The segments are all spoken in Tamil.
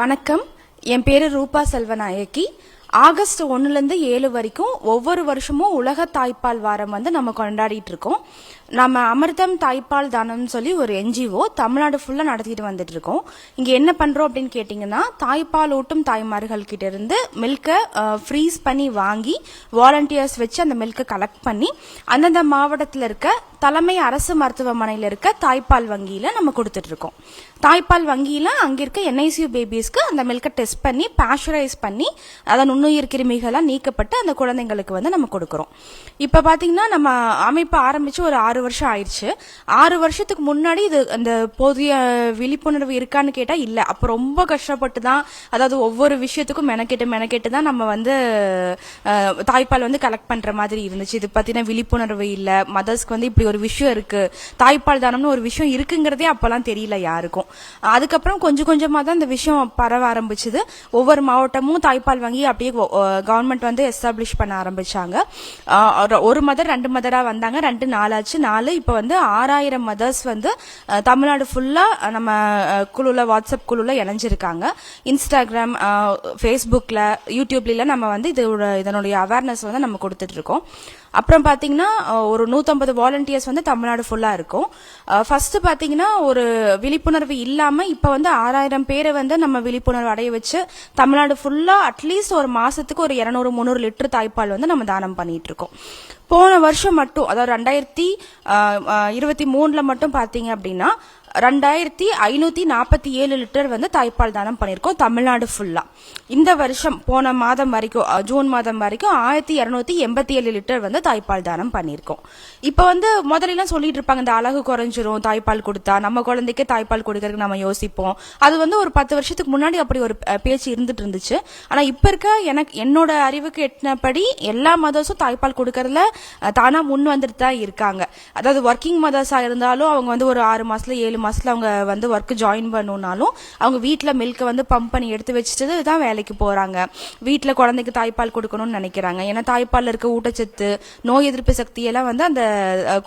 வணக்கம். என் பேரு ரூபா செல்வநாயகி. ஆகஸ்ட் ஒன்றுலேருந்து ஏழு வரைக்கும் ஒவ்வொரு வருஷமும் உலக தாய்ப்பால் வாரம் வந்து நம்ம கொண்டாடிட்டு இருக்கோம். நம்ம அமிர்தம் தாய்ப்பால் தானம்னு சொல்லி ஒரு என்ஜிஓ தமிழ்நாடு ஃபுல்லாக நடத்திட்டு வந்துட்டு இருக்கோம். இங்கே என்ன பண்ணுறோம் அப்படின்னு கேட்டிங்கன்னா தாய்ப்பால் ஊட்டும் தாய்மார்கள் கிட்ட இருந்து மில்கை ஃப்ரீஸ் பண்ணி வாங்கி வாலண்டியர்ஸ் வச்சு அந்த மில்கை கலெக்ட் பண்ணி அந்தந்த மாவட்டத்தில் இருக்க தலைமை அரசு மருத்துவமனையில் இருக்க தாய்ப்பால் வங்கியில் நம்ம கொடுத்துட்டு இருக்கோம். தாய்ப்பால் வங்கியில் அங்கே இருக்க என்ஐசியூ பேபிஸ்க்கு அந்த மில்கை டெஸ்ட் பண்ணி பேஷரைஸ் பண்ணி அதை நுண்ணுயிர் கிருமிகள்லாம் நீக்கப்பட்டு அந்த குழந்தைங்களுக்கு வந்து நம்ம கொடுக்குறோம். இப்போ பார்த்தீங்கன்னா நம்ம அமைப்பு ஆரம்பித்து ஒரு ஆறு வருஷம் ஆயிடுச்சு ஆறு வருஷத்துக்கு முன்னாடி இது அந்த போதிய விழிப்புணர்வு இருக்கான்னு கேட்டால் இல்லை. அப்போ ரொம்ப கஷ்டப்பட்டு தான் அதாவது ஒவ்வொரு விஷயத்துக்கும் மெனக்கெட்டு மெனக்கெட்டு தான் நம்ம வந்து தாய்ப்பால் வந்து கலெக்ட் பண்ணுற மாதிரி இருந்துச்சு. இது பற்றின விழிப்புணர்வு இல்லை. மதர்ஸ்க்கு வந்து இப்படி ஒரு விஷயம் இருக்குது தாய்ப்பால் தானம்னு ஒரு விஷயம் இருக்குங்கிறதே அப்போல்லாம் தெரியல யாருக்கும். அதுக்கப்புறம் கொஞ்சம் கொஞ்சமாக தான் இந்த விஷயம் பரவ ஆரம்பிச்சது. ஒவ்வொரு மாவட்டமும் தாய்ப்பால் வாங்கி அப்படியே கவர்மெண்ட் வந்து எஸ்டாப்ளிஷ் பண்ண ஆரம்பிச்சாங்க. ஒரு- மதர் ரெண்டு மதரா வந்தாங்க. ரெண்டு நாலாச்சு நாலு இப்போ வந்து ஆறாயிரம் மதர்ஸ் வந்து தமிழ்நாடு ஃபுல்லா நம்ம குழுல வாட்ஸ்அப் குழுல இணைஞ்சிருக்காங்க. இன்ஸ்டாகிராம் ஃபேஸ்புக்கில் யூடியூப்ல நம்ம வந்து இதோட இதனுடைய அவேர்னஸ் வந்து நம்ம கொடுத்துட்டு இருக்கோம் அப்புறம் பார்த்தீங்கன்னா ஒரு நூற்றம்பது வாலண்டியர்ஸ் வந்து தமிழ்நாடு ஃபுல்லாக இருக்கும். ஃபர்ஸ்ட் பார்த்தீங்கன்னா ஒரு விழிப்புணர்வு இல்லாமல் இப்போ வந்து ஆறாயிரம் பேரை வந்து நம்ம விழிப்புணர்வு அடைய வச்சு தமிழ்நாடு ஃபுல்லாக அட்லீஸ்ட் ஒரு மாதத்துக்கு ஒரு இரநூறு முந்நூறு லிட்டர் தாய்ப்பால் வந்து நம்ம தானம் பண்ணிட்டு இருக்கோம் போன வருஷம் மட்டும் அதாவது ரெண்டாயிரத்தி இருபத்தி மூணில் மட்டும் பார்த்தீங்க அப்படின்னா ரெண்டாயிரத்தி ஐநூத்தி நாற்பத்தி ஏழு லிட்டர் வந்து தாய்ப்பால் தானம் பண்ணியிருக்கோம் தமிழ்நாடு ஃபுல்லா இந்த வருஷம் போன மாதம் வரைக்கும் ஜூன் மாதம் வரைக்கும் ஆயிரத்தி இரநூத்தி எண்பத்தி ஏழு லிட்டர் வந்து தாய்ப்பால் தானம் பண்ணியிருக்கோம். இப்போ வந்து முதல்லாம் சொல்லிட்டு இருப்பாங்க இந்த அழகு குறைஞ்சிரும் தாய்ப்பால் கொடுத்தா நம்ம குழந்தைக்கே தாய்ப்பால் கொடுக்கறதுக்கு நம்ம யோசிப்போம். அது வந்து ஒரு பத்து வருஷத்துக்கு முன்னாடி அப்படி ஒரு பேச்சு இருந்துட்டு இருந்துச்சு. ஆனா இப்ப இருக்க எனக்கு என்னோட அறிவுக்கு எட்டினபடி எல்லா மதர்ஸும் தாய்ப்பால் கொடுக்கறதுல தானாக தானா முன் வந்துட்டு தான் இருக்காங்க. அதாவது ஒர்க்கிங் மதர்ஸா இருந்தாலும் அவங்க வந்து ஒரு ஆறு மாசத்துல ஏழு மாசத்துல அவங்க வந்து ஒர்க் ஜாயின் பண்ணணுன்னாலும் அவங்க வீட்டில் மில்கை வந்து பம்ப் பண்ணி எடுத்து வச்சுட்டு தான் வேலைக்கு போறாங்க. வீட்டில் குழந்தைக்கு தாய்ப்பால் கொடுக்கணும்னு நினைக்கிறாங்க. ஏன்னா தாய்ப்பால்ல இருக்க ஊட்டச்சத்து நோய் எதிர்ப்பு சக்தி எல்லாம் வந்து அந்த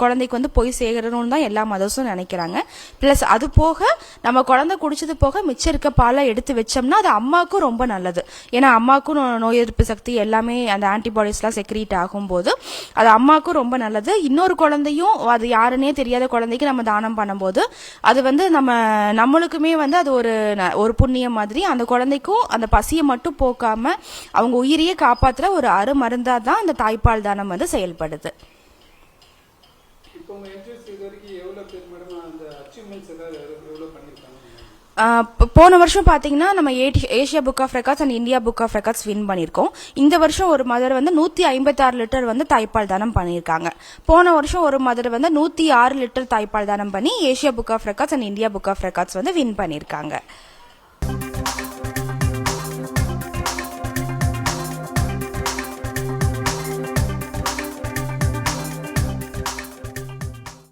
குழந்தைக்கு வந்து போய் சேகரணும்னு தான் எல்லா மதர்ஸும் நினைக்கிறாங்க. பிளஸ் அது போக நம்ம குழந்தை குடிச்சது போக மிச்சம் இருக்க பாலை எடுத்து வச்சோம்னா அது அம்மாவுக்கும் ரொம்ப நல்லது. ஏன்னா அம்மாவுக்கும் நோய் எதிர்ப்பு சக்தி எல்லாமே அந்த ஆன்டிபாடிஸ்லாம் செக்ரீட் ஆகும்போது அது அம்மாவுக்கும் ரொம்ப நல்லது. இன்னொரு குழந்தையும் அது யாருன்னே தெரியாத குழந்தைக்கு நம்ம தானம் பண்ணும்போது அது வந்து நம்ம நம்மளுக்குமே வந்து அது ஒரு ந- ஒரு புண்ணியம் மாதிரி அந்த குழந்தைக்கும் அந்த பசியை மட்டும் போக்காம அவங்க உயிரையே காப்பாத்துற ஒரு அருமருந்தா தான் அந்த தாய்ப்பால் தானம் வந்து செயல்படுது. இப்போ இது வரைக்கும் எவ்வளோ பேர் மேடம் அந்த அச்சீவ்மெண்ட்ஸ் ஏதாவது எவ்வளோ பண்ணியிருக்காங்க போன வருஷம் பாத்தீங்கன்னா நம்ம ஏடி- Asia book of records and India book of records win பண்ணியிருக்கோம் இந்த வருஷம் ஒரு மதர் வந்து நூத்தி ஐம்பத்தாறு லிட்டர் வந்து தாய்ப்பால் தானம் பண்ணியிருக்காங்க. போன வருஷம் ஒரு மதர் வந்து நூத்தி ஆறு லிட்டர் தாய்ப்பால் தானம் பண்ணி Asia book of records and India book of records வந்து வின் பண்ணியிருக்காங்க.